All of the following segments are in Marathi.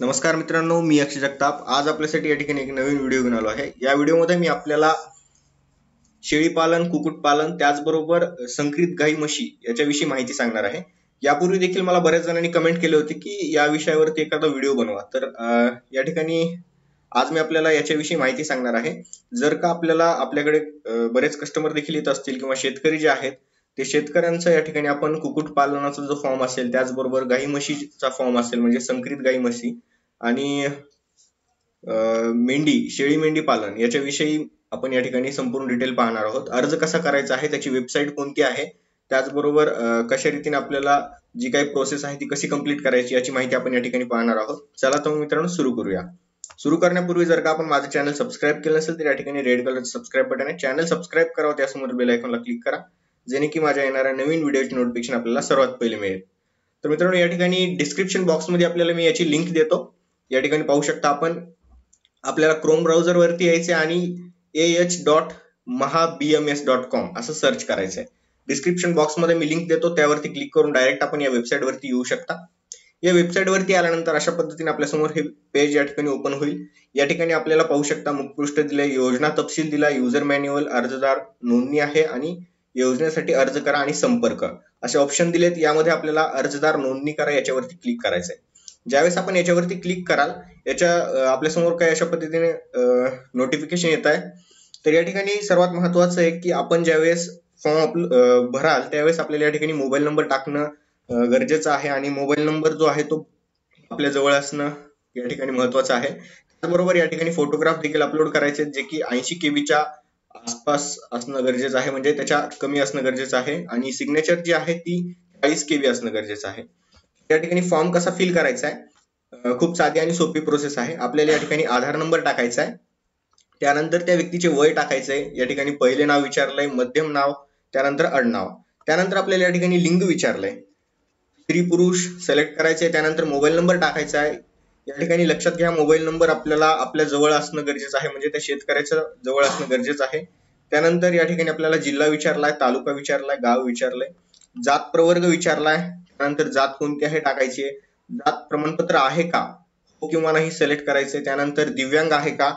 नमस्कार मित्रांनो मी अक्षय जगताप. आज आपल्यासाठी या ठिकाणी एक नवीन व्हिडिओ घेऊन आलो आहे. या व्हिडिओमध्ये मी आपल्याला शेळीपालन कुक्कुटपालन त्याचबरोबर संकरित गाई म्हशी याच्याविषयी माहिती सांगणार आहे. यापूर्वी देखील मला बऱ्याच जणांनी कमेंट केले होते की या विषयावरती एखादा व्हिडिओ बनवा. तर या ठिकाणी आज मी आपल्याला याच्याविषयी माहिती सांगणार आहे. जर का आपल्याला आपल्याकडे बरेच कस्टमर देखील येत असतील किंवा शेतकरी जे आहेत की शेतकऱ्यांचा या ठिकाणी आपण कुक्कुट पालनाचा जो फॉर्म असेल त्याचबरोबर गाई म्हशीचा फॉर्म असेल म्हणजे संकरित गाई म्हशी आणि मेंढी शेळी मेंढी पालन याच्याविषयी आपण या ठिकाणी संपूर्ण डिटेल पाहणार आहोत. अर्ज कसा करायचा आहे त्याची वेबसाईट कोणती आहे त्याचबरोबर कशा रीतीने आपल्याला जी काही प्रोसेस आहे ती कशी कंप्लीट करायची याची माहिती आपण या ठिकाणी पाहणार आहोत. चला तर मित्रांनो सुरू करूया. सुरू करण्यापूर्वी जर का आपण माझं चॅनल सबस्क्राईब केलं असेल तर या ठिकाणी रेड कलर सबस्क्राईब बटन आहे. चॅनल सबस्क्राईब करावं त्यासमोर बेल आयकॉनला क्लिक करा. जेणे की माझ्या येणाऱ्या नवीन व्हिडिओची नोटिफिकेशन आपल्याला सर्वात पहिले मिळेल. तर मित्रांनो या ठिकाणी डिस्क्रिप्शन बॉक्समध्ये आपल्याला मी याची लिंक देतो. या ठिकाणी पाहू शकता आपण आपल्याला क्रोम ब्राउझर वरती यायचे आणि A H dot Maha B M S dot com असं सर्च करायचंय. डिस्क्रिप्शन बॉक्समध्ये मी लिंक देतो त्यावरती क्लिक करून डायरेक्ट आपण या वेबसाईट वरती येऊ शकता. या वेबसाईट वरती आल्यानंतर अशा पद्धतीने आपल्यासमोर हे पेज या ठिकाणी ओपन होईल. या ठिकाणी आपल्याला पाहू शकता मुखपृष्ठ दिले योजना तपशील दिला युजर मॅन्युअल अर्जदार नोंदणी आहे आणि योजनेसाठी अर्ज करा आणि संपर्क. असे ऑप्शन दिलेत यामध्ये आपल्याला अर्जदार नोंदणी करा याच्यावरती क्लिक करायचंय. ज्यावेळेस आपण याच्यावरती क्लिक कराल याच्या आपल्यासमोर काही अशा पद्धतीने नोटिफिकेशन येत आहे. तर या ठिकाणी सर्वात महत्वाचं आहे की आपण ज्यावेळेस फॉर्म भराल त्यावेळेस आपल्याला या ठिकाणी मोबाईल नंबर टाकणं गरजेचं आहे. आणि मोबाईल नंबर जो आहे तो आपल्या जवळ असणं या ठिकाणी महत्वाचं आहे. त्याचबरोबर या ठिकाणी फोटोग्राफ देखील अपलोड करायचे जे की ऐंशी केबीच्या आसपास असणं गरजेचं आहे. म्हणजे त्याच्या कमी असणं गरजेचं आहे. आणि सिग्नेचर जी आहे ती चाळीस केवी असणं गरजेचं आहे. या ठिकाणी फॉर्म कसा फिल करायचा आहे? खूप साधी आणि सोपी प्रोसेस आहे. आपल्याला या ठिकाणी आधार नंबर टाकायचा आहे. त्यानंतर त्या व्यक्तीचे वय टाकायचंय या ठिकाणी पहिले नाव विचारलंय मध्यम नाव त्यानंतर अडनाव त्यानंतर आपल्याला या ठिकाणी लिंग विचारलंय. स्त्री पुरुष सिलेक्ट करायचे त्यानंतर मोबाईल नंबर टाकायचा आहे. या ठिकाणी लक्षात घ्या मोबाईल नंबर आपल्याला आपल्या जवळ असणं गरजेचं आहे म्हणजे त्या शेतकऱ्याच्या जवळ असणं गरजेचं आहे. त्यानंतर या ठिकाणी आपल्याला जिल्हा विचारलाय तालुका विचारलाय गाव विचारलंय. जात प्रवर्ग विचारलाय त्यानंतर जात कोणती आहे टाकायची जात प्रमाणपत्र आहे का हो किंवा नाही सिलेक्ट करायचंय त्यानंतर दिव्यांग आहे का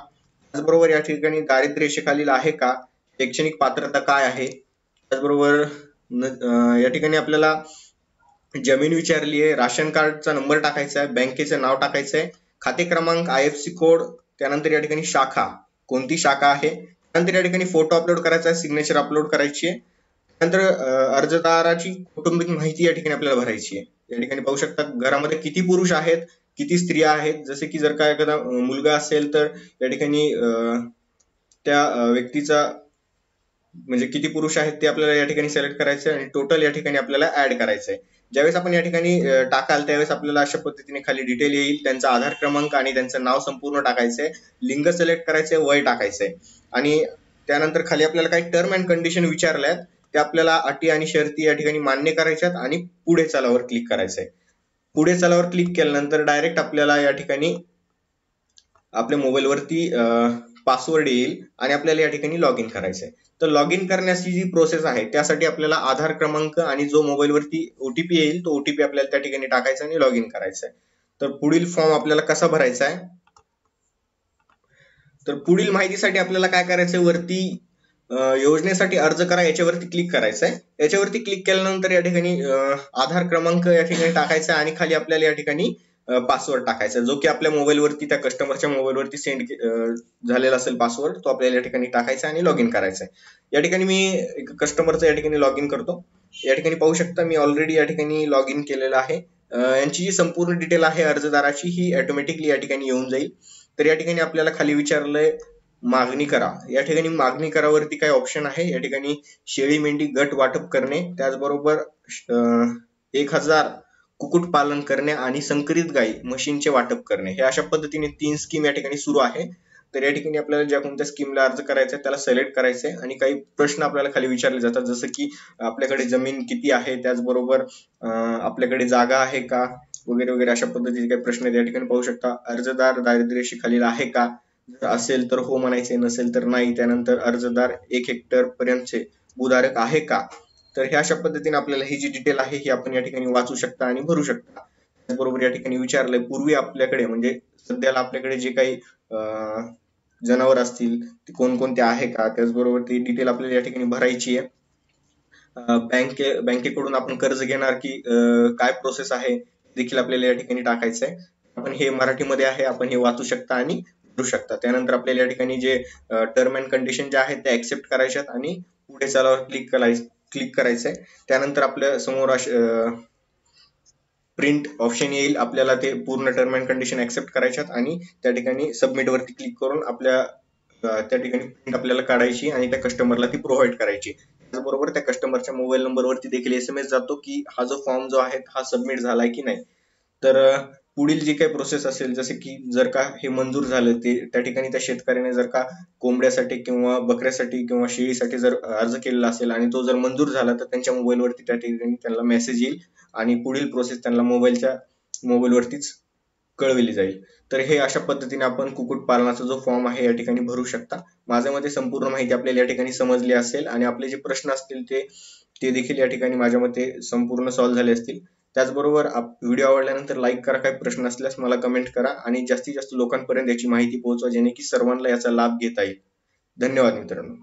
त्याचबरोबर या ठिकाणी दारिद्र्य रेषेखालील आहे का शैक्षणिक पात्रता काय आहे त्याचबरोबर या ठिकाणी आपल्याला जमीन विचारली आहे राशन कार्डचा नंबर टाकायचा आहे बँकेचं नाव टाकायचं आहे खाते क्रमांक आय एफ सी कोड त्यानंतर या ठिकाणी शाखा. कोणती शाखा आहे? त्यानंतर या ठिकाणी फोटो अपलोड करायचा आहे सिग्नेचर अपलोड करायची आहे. त्यानंतर अर्जदाराची कौटुंबिक माहिती या ठिकाणी आपल्याला भरायची आहे. या ठिकाणी पाहू शकता घरामध्ये किती पुरुष आहेत किती स्त्रिया आहेत? जसे की जर का एखादा मुलगा असेल तर या ठिकाणी त्या व्यक्तीचा म्हणजे किती पुरुष आहेत ते आपल्याला या ठिकाणी सिलेक्ट करायचं आणि टोटल या ठिकाणी आपल्याला ऍड करायचंय ज्यावेळेस आपण या ठिकाणी टाकाल त्यावेळेस आपल्याला अशा पद्धतीने खाली डिटेल येईल. त्यांचा आधार क्रमांक आणि त्यांचं नाव संपूर्ण टाकायचंय लिंग सिलेक्ट करायचंय वय टाकायचंय आणि त्यानंतर खाली आपल्याला काही टर्म अँड कंडिशन विचारल्यात ते आपल्याला अटी आणि शर्ती या ठिकाणी मान्य करायच्यात आणि पुढे चलावर क्लिक करायचंय. पुढे चलावर क्लिक केल्यानंतर डायरेक्ट आपल्याला या ठिकाणी आपल्या मोबाईलवरती पासवर्ड येईल आणि आपल्याला या ठिकाणी लॉग इन करायचंय. तर लॉग इन करण्याची जी प्रोसेस आहे त्यासाठी आपल्याला आधार क्रमांक आणि जो मोबाईलवरती ओटीपी येईल तो ओटीपी आपल्याला त्या ठिकाणी टाकायचा आणि लॉग इन करायचा आहे तर पुढील फॉर्म आपल्याला कसा भरायचा आहे? तर पुढील माहितीसाठी आपल्याला काय करायचंय? वरती योजनेसाठी अर्ज करा याच्यावरती क्लिक करायचं आहे याच्यावरती क्लिक केल्यानंतर या ठिकाणी आधार क्रमांक या ठिकाणी टाकायचा आणि खाली आपल्याला या ठिकाणी पासवर्ड टाकायचा. जो की आपल्या मोबाईलवरती त्या कस्टमरच्या मोबाईलवरती सेंड झालेला असेल पासवर्ड तो आपल्याला या ठिकाणी टाकायचा आणि लॉग इन करायचा आहे. या ठिकाणी मी एक कस्टमरचा या ठिकाणी लॉग इन करतो. या ठिकाणी पाहू शकता मी ऑलरेडी या ठिकाणी लॉग इन केलेलं आहे. यांची जी संपूर्ण डिटेल आहे अर्जदाराची ही ऑटोमॅटिकली या ठिकाणी येऊन जाईल. तर या ठिकाणी आपल्याला खाली विचारलंय मागणी करा. या ठिकाणी मागणी करावरती काय ऑप्शन आहे. या ठिकाणी शेळी मेंढी गट वाटप करणे त्याचबरोबर एक हजार कुक्कुटपालन पालन करणे आणि संकरित गायी म्हशींचे वाटप करणे. हे अशा पद्धतीने तीन स्कीम या ठिकाणी सुरू आहे. तर या ठिकाणी आपल्याला ज्या कोणत्या स्कीमला अर्ज करायचा आहे त्याला सिलेक्ट करायचंय आणि काही प्रश्न आपल्याला खाली विचारले जातात. जसं की आपल्याकडे जमीन किती आहे त्याचबरोबर आपल्याकडे जागा आहे का? वगैरे वगैरे अशा पद्धतीचे काही प्रश्न या ठिकाणी पाहू शकता अर्जदार दारिद्र्यशी खालील आहे का? जर असेल तर हो म्हणायचे नसेल तर नाही. त्यानंतर अर्जदार एक हेक्टर पर्यंतचे भूधारक आहे का? तर ह्या अशा पद्धतीने आपल्याला ही जी डिटेल आहे ही आपण या ठिकाणी वाचू शकता आणि भरू शकता. त्याचबरोबर या ठिकाणी विचारलंय पूर्वी आपल्याकडे म्हणजे सध्याला आपल्याकडे जे काही जनावर असतील ते कोणकोणते आहे का? त्याचबरोबर ती डिटेल आपल्याला या ठिकाणी भरायची आहे. बँके बँकेकडून आपण कर्ज घेणार की काय प्रोसेस आहे देखील आपल्याला या ठिकाणी टाकायचं आहे आपण हे मराठीमध्ये आहे आपण हे वाचू शकता आणि भरू शकता. त्यानंतर आपल्याला या ठिकाणी जे टर्म अँड कंडिशन जे आहेत ते ऍक्सेप्ट करायच्यात आणि पुढे चालावर क्लिक करायचं. क्लिक करायचंय. त्यानंतर आपल्यासमोर प्रिंट ऑप्शन येईल. आपल्याला ते पूर्ण टर्म अँड कंडिशन ऍक्सेप्ट करायच्यात आणि त्या ठिकाणी सबमिटवरती क्लिक करून आपल्या त्या ठिकाणी प्रिंट आपल्याला काढायची आणि त्या कस्टमरला ती प्रोव्हाइड करायची. त्याचबरोबर त्या कस्टमरच्या मोबाईल नंबरवरती देखील एस एम एस जातो की हा जो फॉर्म जो आहे हा सबमिट झालाय की नाही. तर पुढील जी काही प्रोसेस असेल जसे की जर का हे मंजूर झालं ते त्या ठिकाणी त्या शेतकऱ्याने जर का कोंबड्यासाठी किंवा बकऱ्यासाठी किंवा शेळीसाठी जर अर्ज केलेला असेल आणि तो जर मंजूर झाला तर त्यांच्या मोबाईलवरती त्या ठिकाणी त्यांना मेसेज येईल आणि पुढील प्रोसेस त्यांना मोबाईलच्या मोबाईलवरतीच कळविली जाईल. तर हे अशा पद्धतीने आपण कुक्कुट पालनाचा जो फॉर्म आहे या ठिकाणी भरू शकता. माझ्यामध्ये संपूर्ण माहिती आपल्याला या ठिकाणी समजली असेल आणि आपले जे प्रश्न असतील ते ते देखील या ठिकाणी माझ्या मते संपूर्ण सॉल्व्ह झाले असतील. त्याचबरोबर व्हिडिओ आवडल्यानंतर लाईक करा. काही प्रश्न असल्यास मला कमेंट करा आणि जास्तीत जास्त लोकांपर्यंत याची माहिती पोहोचवा जेणे की सर्वांना याचा लाभ घेता येईल. धन्यवाद मित्रांनो.